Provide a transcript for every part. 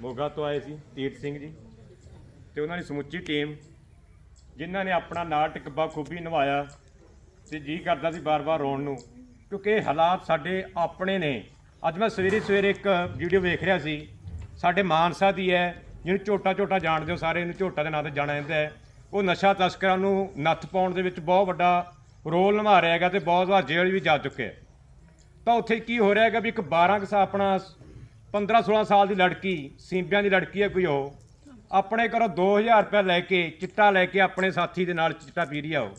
ਮੋਗਾ ਤੋਂ ਆਏ ਸੀ, ਤੀਰਥ ਸਿੰਘ ਜੀ। ਤੇ ਉਹਨਾਂ ਦੀ ਸਮੁੱਚੀ ਟੀਮ ਜਿਨ੍ਹਾਂ ਨੇ ਆਪਣਾ ਨਾਟਕ ਟਿਕਬਾ ਨਿਭਾਇਆ ਤੇ ਜੀ ਕਰਦਾ ਸੀ ਬਾਰ-ਬਾਰ ਰੋਣ ਨੂੰ। ਕਿਉਂਕਿ ਇਹ ਹਾਲਾਤ ਸਾਡੇ ਆਪਣੇ ਨੇ। ਅੱਜ ਮੈਂ ਸਵੇਰੇ ਸਵੇਰੇ ਇੱਕ ਵੀਡੀਓ ਵੇਖ ਰਿਹਾ ਸੀ। ਸਾਡੇ ਮਾਨਸਾ ਦੀ ਹੈ, ਜਿਹਨੂੰ ਝੋਟਾ ਝੋਟਾ ਜਾਣਦੇ ਹੋ ਸਾਰੇ, ਇਹਨੂੰ ਝੋਟਾ ਦੇ ਨਾਂ ਤੇ ਜਾਣਿਆ ਜਾਂਦਾ ਹੈ। ਉਹ ਨਸ਼ਾ ਤਸਕਰਾਂ ਨੂੰ ਨੱਥ ਪਾਉਣ ਦੇ ਵਿੱਚ ਬਹੁਤ ਵੱਡਾ ਰੋਲ ਨਿਭਾ ਰਿਹਾ ਹੈਗਾ ਤੇ ਬਹੁਤ ਵਾਰ ਜੇਲ੍ਹ ਵੀ ਜਾ ਚੁੱਕਿਆ ਤਾਂ ਉੱਥੇ ਕੀ ਹੋ ਰਿਹਾ ਹੈਗਾ ਵੀ ਇੱਕ 12 ਕੁ ਸਾਲ ਆਪਣਾ 15 16 ਸਾਲ ਦੀ ਲੜਕੀ, ਸਿੰਬਿਆਂ ਦੀ ਲੜਕੀ ਹੈ ਕੋਈ ਉਹ। ਆਪਣੇ ਘਰੋਂ 2000 ਰੁਪਏ ਲੈ ਕੇ, ਚਿੱਟਾ ਲੈ ਕੇ ਆਪਣੇ ਸਾਥੀ ਦੇ ਨਾਲ ਚਿੱਟਾ ਪੀ ਰਹੀ ਆ ਉਹ।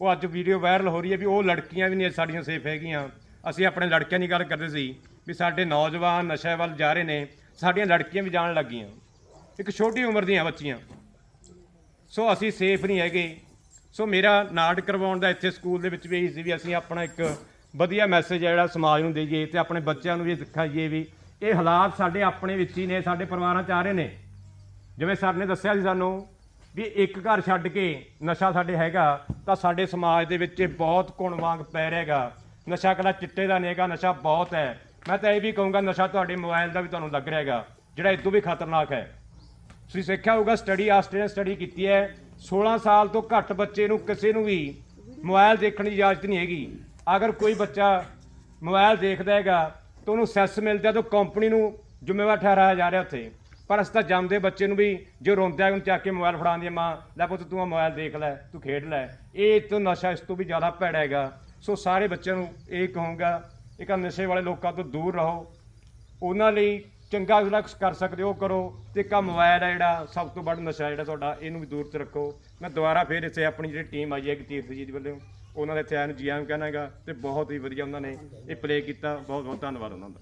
ਉਹ ਅੱਜ ਵੀਡੀਓ ਵਾਇਰਲ ਹੋ ਰਹੀ ਹੈ ਵੀ ਉਹ ਲੜਕੀਆਂ ਵੀ ਨਹੀਂ ਸਾਡੀਆਂ ਸੇਫ ਹੈਗੀਆਂ। ਅਸੀਂ ਆਪਣੇ ਲੜਕਿਆਂ ਦੀ ਗੱਲ ਕਰਦੇ ਸੀ ਵੀ ਸਾਡੇ ਨੌਜਵਾਨ ਨਸ਼ੇ ਵੱਲ ਜਾ ਰਹੇ ਨੇ, ਸਾਡੀਆਂ ਲੜਕੀਆਂ ਵੀ ਜਾਣ ਲੱਗੀਆਂ। ਇੱਕ ਛੋਟੀ ਉਮਰ ਦੀਆਂ ਬੱਚੀਆਂ। ਸੋ ਅਸੀਂ ਸੇਫ ਨਹੀਂ ਹੈਗੇ। ਸੋ ਮੇਰਾ ਨਾਟ ਕਰਵਾਉਣ ਦਾ ਇੱਥੇ ਸਕੂਲ ਦੇ ਵਿੱਚ ਵੀ ਇਹੀ ਸੀ ਵੀ ਅਸੀਂ ਆਪਣਾ ਇੱਕ ਵਧੀਆ ਮੈਸੇਜ ਹੈ ਜਿਹੜਾ ਸਮਾਜ ਨੂੰ ਦੇਈਏ ਤੇ ਆਪਣੇ ਬੱਚਿਆਂ ਨੂੰ ਵੀ ਦਿਖਾਈਏ ਵੀ ਇਹ ਹਾਲਾਤ ਸਾਡੇ ਆਪਣੇ ਵਿੱਚ ਹੀ ਨੇ, ਸਾਡੇ ਪਰਿਵਾਰਾਂ 'ਚ ਆ ਰਹੇ ਨੇ। ਜਿਵੇਂ ਸਰ ਨੇ ਦੱਸਿਆ ਸੀ ਸਾਨੂੰ ਵੀ ਇੱਕ ਘਰ ਛੱਡ ਕੇ ਨਸ਼ਾ ਸਾਡੇ ਹੈਗਾ, ਤਾਂ ਸਾਡੇ ਸਮਾਜ ਦੇ ਵਿੱਚ ਇਹ ਬਹੁਤ ਕੁਣ ਵਾਂਗ ਪੈ ਰਹੇਗਾ ਨਸ਼ਾ ਕਲਾ ਚਿੱਟੇ ਦਾ ਨੇਗਾ ਨਸ਼ਾ ਬਹੁਤ ਹੈ। ਮੈਂ ਤਾਂ ਇਹ ਵੀ ਕਹੂੰਗਾ, ਨਸ਼ਾ ਤੁਹਾਡੇ ਮੋਬਾਈਲ ਦਾ ਵੀ ਤੁਹਾਨੂੰ ਲੱਗ ਰਿਹਾ ਹੈਗਾ, ਜਿਹੜਾ ਇਦੋਂ ਵੀ ਖਤਰਨਾਕ ਹੈ। ਤੁਸੀਂ ਸਿੱਖਿਆ ਹੋਊਗਾ ਸਟੱਡੀ ਆਸਟ੍ਰੇਲੀਅਨ ਸਟੱਡੀ ਕੀਤੀ ਹੈ। 16 ਸਾਲ ਤੋਂ ਘੱਟ ਬੱਚੇ ਨੂੰ ਕਿਸੇ ਨੂੰ ਵੀ ਮੋਬਾਈਲ ਦੇਖਣ ਦੀ ਇਜਾਜ਼ਤ ਨਹੀਂ ਹੈਗੀ। ਅਗਰ ਕੋਈ ਬੱਚਾ ਮੋਬਾਈਲ ਦੇਖਦਾ ਹੈਗਾ ਤਾਂ ਉਹਨੂੰ ਸੈਸ ਮਿਲਦਾ ਤਾਂ ਕੰਪਨੀ ਨੂੰ ਜ਼ਿੰਮੇਵਾਰ ਠਹਿਰਾਇਆ ਜਾ ਰਿਹਾ ਉੱਥੇ। ਪਰ ਅਸੀਂ ਤਾਂ ਜੰਮਦੇ ਬੱਚੇ ਨੂੰ ਵੀ ਜੋ ਰੋਂਦਾ ਹੈ ਉਹਨੂੰ ਚੱਕ ਕੇ ਮੋਬਾਈਲ ਫੜਾਉਂਦੀ ਹੈ ਮਾਂ, ਲੈ ਪੁੱਤ ਤੂੰ ਮੋਬਾਈਲ ਦੇਖ ਲੈ, ਤੂੰ ਖੇਡ ਲੈ। ਇਹ ਤੋਂ ਨਸ਼ਾ ਇਸ ਤੋਂ ਵੀ ਜ਼ਿਆਦਾ ਭੈੜਾ ਹੈਗਾ। ਸੋ ਸਾਰੇ ਬੱਚਿਆਂ ਨੂੰ ਇਹ ਕਹੂੰਗਾ, ਇੱਕ ਨਸ਼ੇ ਵਾਲੇ ਲੋਕਾਂ ਤੋਂ ਦੂਰ ਰਹੋ। ਉਹਨਾਂ ਲਈ ਚੰਗਾ ਜਿਹੜਾ ਕੁਛ ਕਰ ਸਕਦੇ ਹੋ, ਉਹ ਕਰੋ। ਤੇ ਇੱਕ ਆਹ ਮੋਬਾਈਲ ਹੈ ਜਿਹੜਾ, ਸਭ ਤੋਂ ਵੱਡਾ ਨਸ਼ਾ ਜਿਹੜਾ ਤੁਹਾਡਾ, ਇਹਨੂੰ ਵੀ ਦੂਰ ਤੇ ਰੱਖੋ। ਮੈਂ ਦੁਬਾਰਾ ਫੇਰ ਇੱਥੇ ਆਪਣੀ ਜਿਹੜੀ ਟੀਮ ਆਈ ਹੈ ਕਿ ਤੀਰਥ ਜੀ ਦੀ ਵੱਲੋਂ, ਉਹਨਾਂ ਦੇ ਇੱਥੇ ਆਇਆਂ ਨੂੰ ਜੀ ਆਇਆਂ ਕਹਿਣਾ ਹੈਗਾ, ਤੇ ਬਹੁਤ ਹੀ ਵਧੀਆ ਉਹਨਾਂ ਨੇ ਇਹ ਪਲੇ ਕੀਤਾ। ਬਹੁਤ ਬਹੁਤ ਧੰਨਵਾਦ ਉਹਨਾਂ ਦਾ।